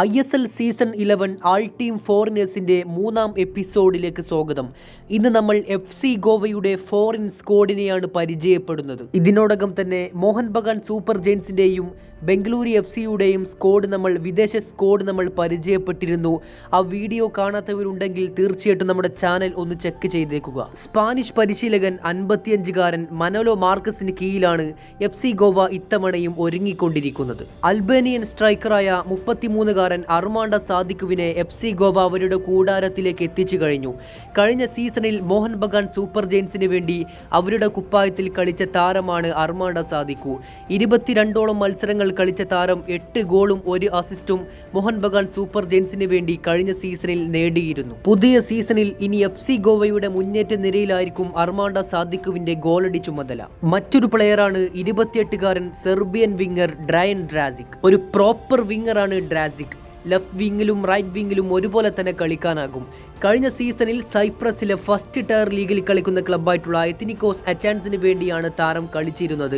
I S L season eleven all team ഫോറിനേഴ്സിന്റെ മൂന്നാം എപ്പിസോഡിലേക്ക് സ്വാഗതം. ഇന്ന് നമ്മൾ എഫ് സി ഗോവയുടെ ഫോറിൻ സ്ക്വാഡിനെയാണ് പരിചയപ്പെടുന്നത്. ഇതിനോടകം തന്നെ മോഹൻ ബഗാൻ സൂപ്പർ ജെയിൻസിന്റെയും ബംഗളൂരു എഫ് സിയുടെയും സ്കോഡ് നമ്മൾ വിദേശ സ്കോഡ് നമ്മൾ പരിചയപ്പെട്ടിരുന്നു. ആ വീഡിയോ കാണാത്തവരുണ്ടെങ്കിൽ തീർച്ചയായിട്ടും നമ്മുടെ ചാനൽ ഒന്ന് ചെക്ക് ചെയ്തേക്കുക. സ്പാനിഷ് പരിശീലകൻ അൻപത്തിയഞ്ചുകാരൻ മനോലോ മാർക്കസിന് കീഴിലാണ് എഫ് സി ഗോവ ഇത്തവണയും ഒരുങ്ങിക്കൊണ്ടിരിക്കുന്നത്. അൽബേനിയൻ സ്ട്രൈക്കറായ മുപ്പത്തിമൂന്നുകാരൻ അർമാണ്ട സാദിഖുവിനെ എഫ് സി ഗോവ അവരുടെ കൂടാരത്തിലേക്ക് എത്തിച്ചു കഴിഞ്ഞു. കഴിഞ്ഞ സീസണിൽ മോഹൻ ബഗാൻ സൂപ്പർ ജെയിൻസിന് വേണ്ടി അവരുടെ കുപ്പായത്തിൽ കളിച്ച താരമാണ് അർമാണ്ട സാദിഖു. ഇരുപത്തിരണ്ടോളം മത്സരങ്ങൾ കളിച്ച താരം എട്ട് ഗോളും ഒരു അസിസ്റ്റും മോഹൻ ബഗാൻ സൂപ്പർ ജെയിൻസിന് വേണ്ടി കഴിഞ്ഞ സീസണിൽ നേടിയിരുന്നു. പുതിയ സീസണിൽ ഇനി എഫ് സി ഗോവയുടെ മുന്നേറ്റ നിരയിലായിരിക്കും അർമാണ്ട സാദിഖുവിന്റെ ഗോളടി ചുമതല. മറ്റൊരു പ്ലെയറാണ് ഇരുപത്തിയെട്ടുകാരൻ സെർബിയൻ വിംഗർ ഡ്രയൻ ഡ്രാസിക്. ഒരു പ്രോപ്പർ വിങ്ങറാണ് ഡ്രാസിക്. ലെഫ്റ്റ് വിങ്ങിലും റൈറ്റ് വിങ്ങിലും ഒരുപോലെ തന്നെ കളിക്കാനാകും. കഴിഞ്ഞ സീസണിൽ സൈപ്രസിലെ ഫസ്റ്റ് ടയർ ലീഗിൽ കളിക്കുന്ന ക്ലബ്ബായിട്ടുള്ള എത്തിനിക്കോസ് അച്ചാൻസിന് വേണ്ടിയാണ് താരം കളിച്ചിരുന്നത്.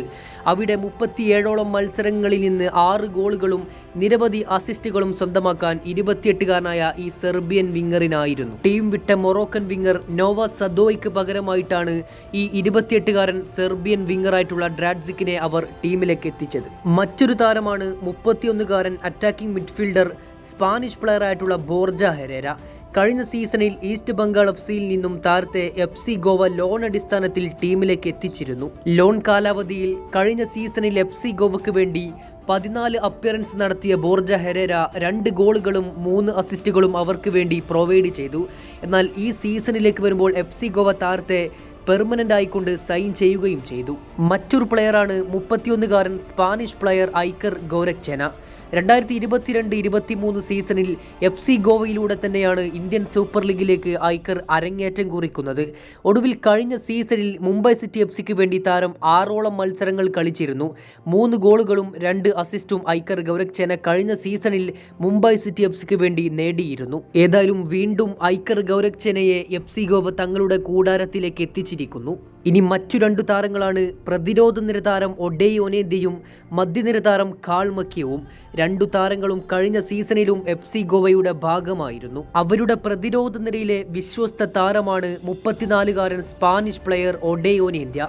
അവിടെ മുപ്പത്തിയേഴോളം മത്സരങ്ങളിൽ നിന്ന് ആറ് ഗോളുകളും നിരവധി അസിസ്റ്റുകളും സ്വന്തമാക്കാൻ ഇരുപത്തിയെട്ടുകാരനായ ഈ സെർബിയൻ വിങ്ങറിനായിരുന്നു. ടീം വിട്ട മൊറോക്കൻ വിങ്ങർ നോവ സദോയ്ക്ക് പകരമായിട്ടാണ് ഈ ഇരുപത്തിയെട്ടുകാരൻ സെർബിയൻ വിങ്ങറായിട്ടുള്ള ഡ്രാഡ്സിക്കിനെ അവർ ടീമിലേക്ക് എത്തിച്ചത് മറ്റൊരു താരമാണ് മുപ്പത്തിയൊന്നുകാരൻ അറ്റാക്കിംഗ് മിഡ്ഫീൽഡർ സ്പാനിഷ് പ്ലെയറായിട്ടുള്ള ബോർജ ഹെരേര. കഴിഞ്ഞ സീസണിൽ ഈസ്റ്റ് ബംഗാൾ എഫ് സിയിൽ നിന്നും താരത്തെ എഫ് സി ഗോവ ലോൺ അടിസ്ഥാനത്തിൽ ടീമിലേക്ക് എത്തിച്ചിരുന്നു. ലോൺ കാലാവധിയിൽ കഴിഞ്ഞ സീസണിൽ എഫ് സി ഗോവയ്ക്ക് വേണ്ടി പതിനാല് അപ്പിയറൻസ് നടത്തിയ ബോർജ ഹെരേര രണ്ട് ഗോളുകളും മൂന്ന് അസിസ്റ്റുകളും അവർക്ക് വേണ്ടി പ്രൊവൈഡ് ചെയ്തു. എന്നാൽ ഈ സീസണിലേക്ക് വരുമ്പോൾ എഫ് സി ഗോവ താരത്തെ പെർമനന്റ് ആയിക്കൊണ്ട് സൈൻ ചെയ്യുകയും ചെയ്തു. മറ്റൊരു പ്ലെയറാണ് മുപ്പത്തിയൊന്നുകാരൻ സ്പാനിഷ് പ്ലെയർ ഐക്കർ ഗോരക്ചന രണ്ടായിരത്തി ഇരുപത്തിരണ്ട് ഇരുപത്തിമൂന്ന് സീസണിൽ എഫ് സി ഗോവയിലൂടെ തന്നെയാണ് ഇന്ത്യൻ സൂപ്പർ ലീഗിലേക്ക് ഐക്കർ അരങ്ങേറ്റം കുറിക്കുന്നത്. ഒടുവിൽ കഴിഞ്ഞ സീസണിൽ മുംബൈ സിറ്റി എഫ് സിക്ക് വേണ്ടി താരം ആറോളം മത്സരങ്ങൾ കളിച്ചിരുന്നു. മൂന്ന് ഗോളുകളും രണ്ട് അസിസ്റ്റും ഐക്കർ ഗൗരക്ചന കഴിഞ്ഞ സീസണിൽ മുംബൈ സിറ്റി എഫ് സിക്ക് വേണ്ടി നേടിയിരുന്നു. ഏതായാലും വീണ്ടും ഐക്കർ ഗൗരക്ചനയെ എഫ് സി ഗോവ തങ്ങളുടെ കൂടാരത്തിലേക്ക് എത്തിച്ചിരിക്കുന്നു ഇനി മറ്റു രണ്ടു താരങ്ങളാണ് പ്രതിരോധ നിര താരം ഒഡേയോനേന്തിയും മധ്യനിര താരം കാൾമക്കിയവും രണ്ടു താരങ്ങളും കഴിഞ്ഞ സീസണിലും എഫ് സി ഗോവയുടെ ഭാഗമായിരുന്നു. അവരുടെ പ്രതിരോധ നിരയിലെ വിശ്വസ്ത താരമാണ് മുപ്പത്തിനാലുകാരൻ Spanish player Odei Onaindia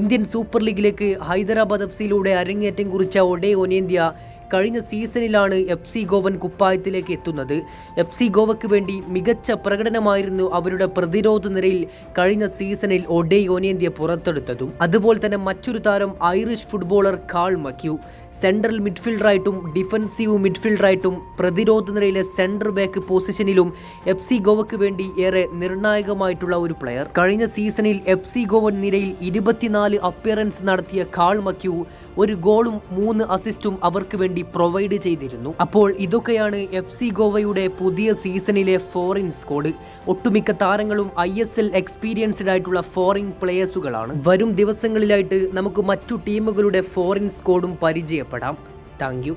Indian super ലീഗിലേക്ക് Hyderabad F സിയിലൂടെ അരങ്ങേറ്റം കുറിച്ച ഒഡേയോനേന്ത്യ കഴിഞ്ഞ സീസണിലാണ് എഫ് സി ഗോവൻ കുപ്പായത്തിലേക്ക് എത്തുന്നത്. എഫ് സി ഗോവയ്ക്ക് വേണ്ടി മികച്ച പ്രകടനമായിരുന്നു അവരുടെ പ്രതിരോധ നിരയിൽ കഴിഞ്ഞ സീസണിൽ ഒഡേ യോനേന്ത്യ പുറത്തെടുത്തതും. അതുപോലെ തന്നെ മറ്റൊരു താരം Irish footballer Carl McHugh central മിഡ്ഫീൽഡറായിട്ടും defensive മിഡ്ഫീൽഡറായിട്ടും പ്രതിരോധ നിരയിലെ സെൻട്രൽ ബാക്ക് പൊസിഷനിലും എഫ് സി ഗോവയ്ക്ക് വേണ്ടി ഏറെ നിർണായകമായിട്ടുള്ള ഒരു പ്ലെയർ കഴിഞ്ഞ സീസണിൽ എഫ് സി ഗോവൻ നിരയിൽ ഇരുപത്തിനാല് അപ്പിയറൻസ് നടത്തിയ കാൾ മക്യു ഒരു ഗോളും മൂന്ന് അസിസ്റ്റും അവർക്ക് വേണ്ടി പ്രൊവൈഡ് ചെയ്തിരുന്നു. അപ്പോൾ ഇതൊക്കെയാണ് എഫ് സി ഗോവയുടെ പുതിയ സീസണിലെ ഫോറിൻ സ്കോഡ് ഒട്ടുമിക്ക താരങ്ങളും ഐ എസ് എൽ എക്സ്പീരിയൻസ്ഡ് ആയിട്ടുള്ള ഫോറിൻ പ്ലെയേഴ്സുകളാണ് വരും ദിവസങ്ങളിലായിട്ട് നമുക്ക് മറ്റു ടീമുകളുടെ ഫോറിൻ സ്കോഡും പരിചയപ്പെടാം താങ്ക്